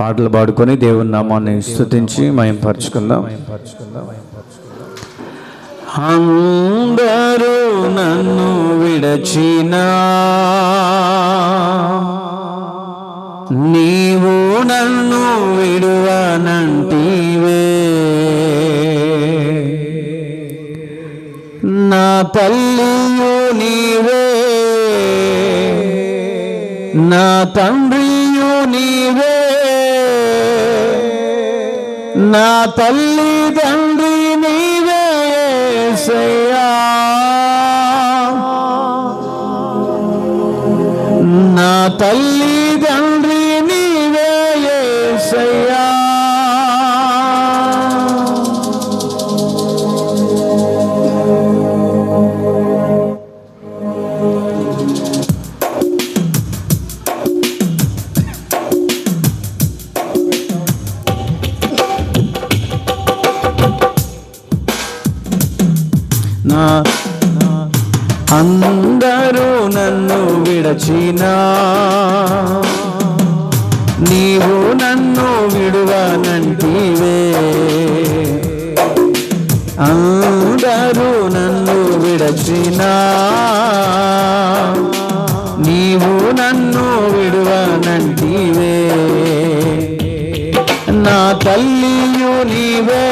పాటలు పాడుకొని దేవుని నామాన్ని స్థుతించి మయం పరుచుకుందాం అందరూ నన్ను విడచినా నీవు నన్ను విడువనంటివే. నా తల్లియు నీవే. నా తండ్రియు నీవే. నా తల్లి తండ్రి నీవేసయ్యా నా తల్లి విడచినా నీవు నన్ను విడువనంటివే. నా తల్లియు నీవే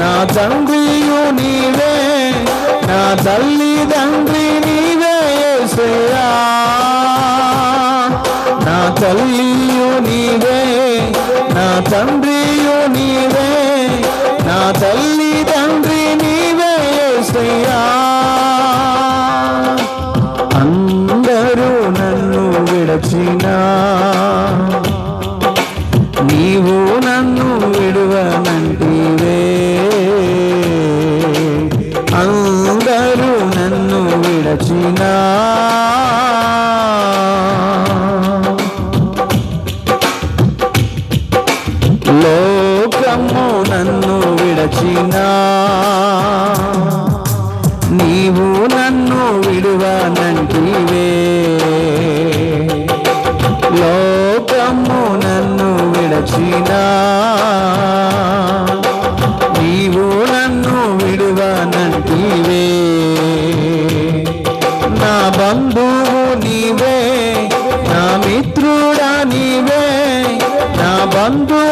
నా తండ్రియు నీవే నా తల్లి తండ్రి నీవే యేసయ్యా. నా తల్లియు నీవే నా తండ్రియు నీవే నా తల్లి తండ్రి నీవే యేసయ్యా. విడచినా నీవు నన్ను విడువనంటివే. అందరూ నన్ను విడచినా లోకము నన్ను విడచినా నాయనా నీవు నన్ను విడువనంటివే. నా బంధువు నీవే నా మిత్రుడా నీవే నా బంధువు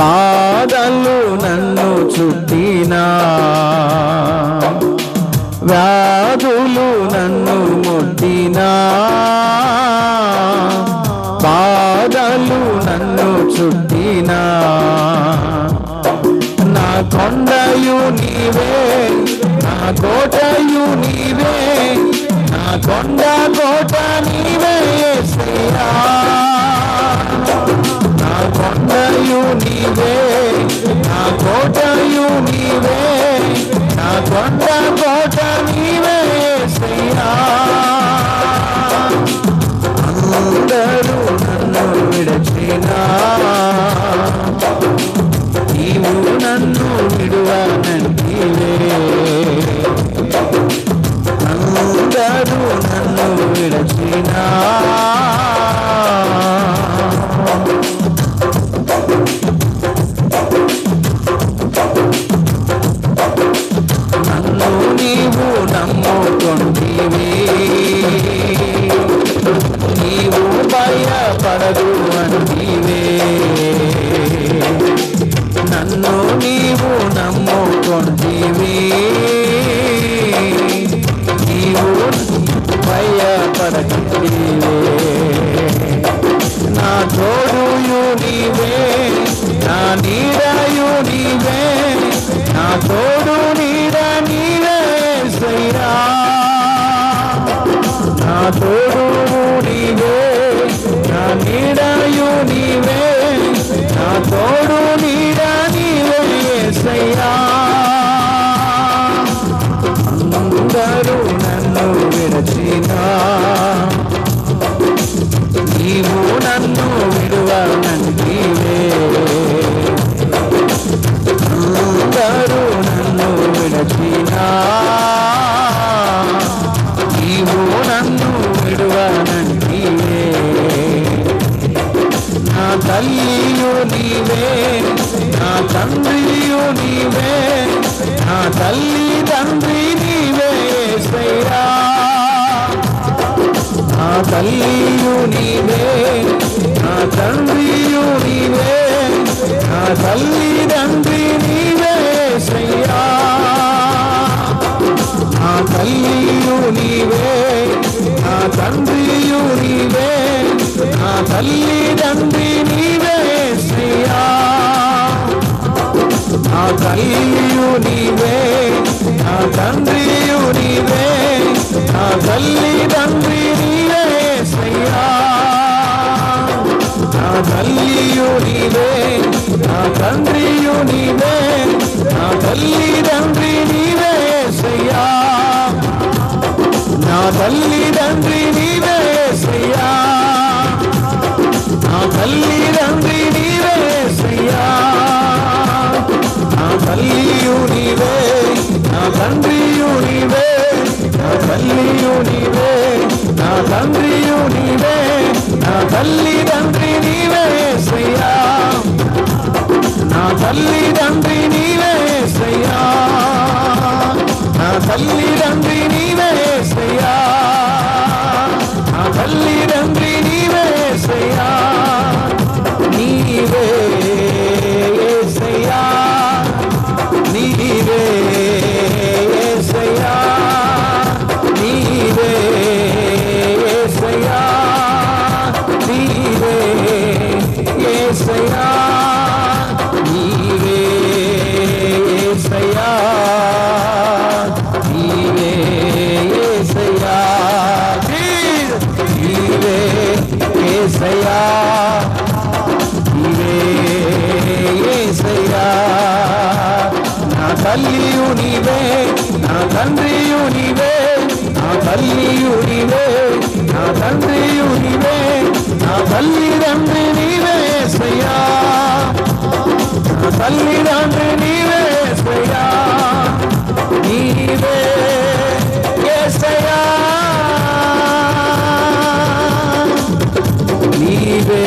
బాధలు నన్ను చుట్టినా వ్యాధులు నన్ను ముట్టినా బాధలు నన్ను చుట్టినా. నా కొండయు నీవే నా కోటయు నీవే నా కొండ కోట నీవే శ్రీరా నీవే. నా కోటయు నీవే. నా కొండ కోట నీవే యేసయ్యా అందరూ నన్ను విడచినా. నీవు నన్ను నన్ను నీవు నమ్ముకుంటేవి. నీవు భయపడకండివే నా తోడు నీవే నా నీడయు నీవే నా తోడు నీడ నీవే సైరా. నా తోడు నీవే నా తండ్రియు నీవే నా తల్లి తండ్రి నీవే యేసయ్యా నా తల్లియు నీవే నా తండ్రియు నీవే నా తల్లి తండ్రి నీవే యేసయ్యా నా తల్లియు నీవే నా తండ్రియు నీవే నా తల్లి తండ్రి నా తల్లియు నీవే నా తండ్రియు నీవే నా తల్లి తండ్రి నీవే సయ్యా. నా తల్లియు నీవే నా తండ్రియు నీవే నా తల్లి తండ్రి నీవే సయ్యా. నా తల్లి తండ్రి నీవే సయ్యా. నా తల్లి తండ్రి తల్లియు నీవే నా తండ్రియు నీవే నా తల్లియు నీవే నా తండ్రియు నీవే నా తల్లి తండ్రి నీవే శ్రీయా. నా తల్లి తండ్రి తల్లియు నీవే నా తండ్రియు నీవే నా తల్లియు నీవే నా తండ్రియు నీవే నా తల్లి తండ్రి నీవే యేసయ్యా నా తల్లి తండ్రి నీవే యేసయ్యా నీవే యేసయ్యా నీవే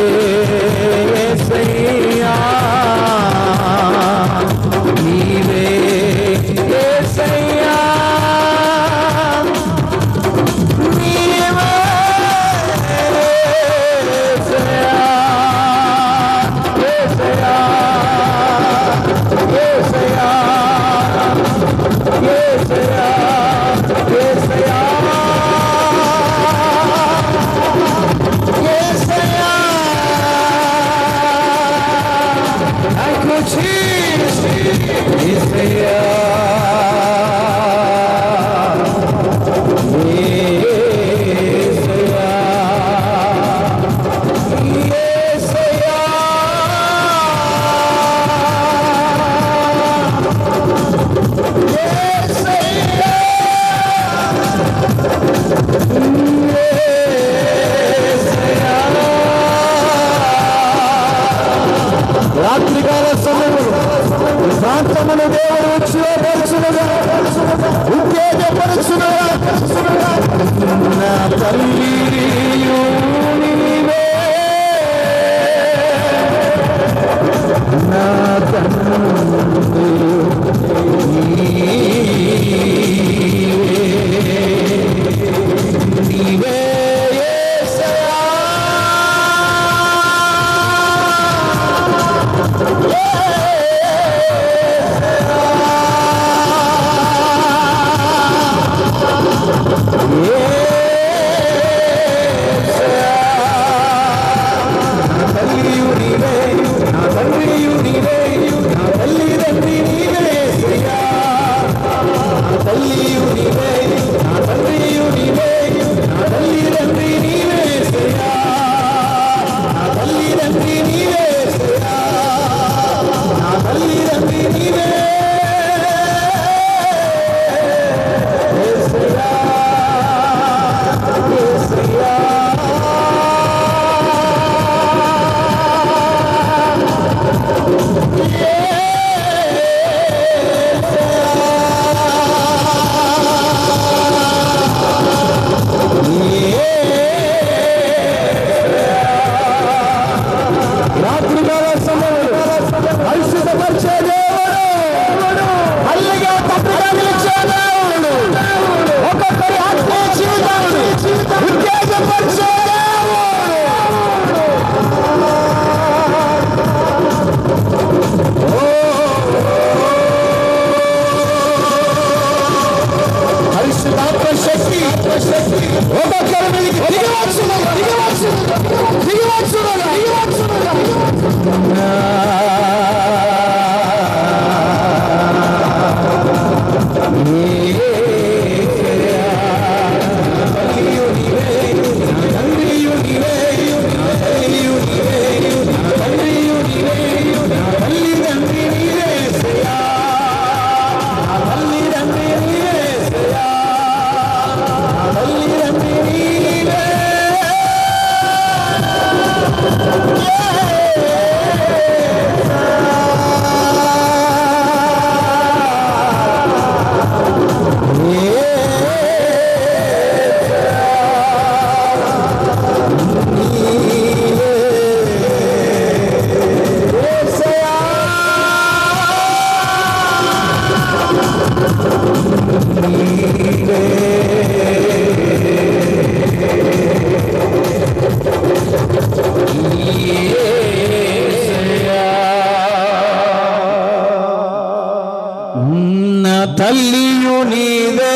తల్లియు నీవే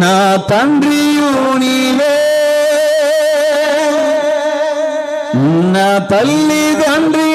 నా తండ్రియు నీవే నా తల్లి తండ్రి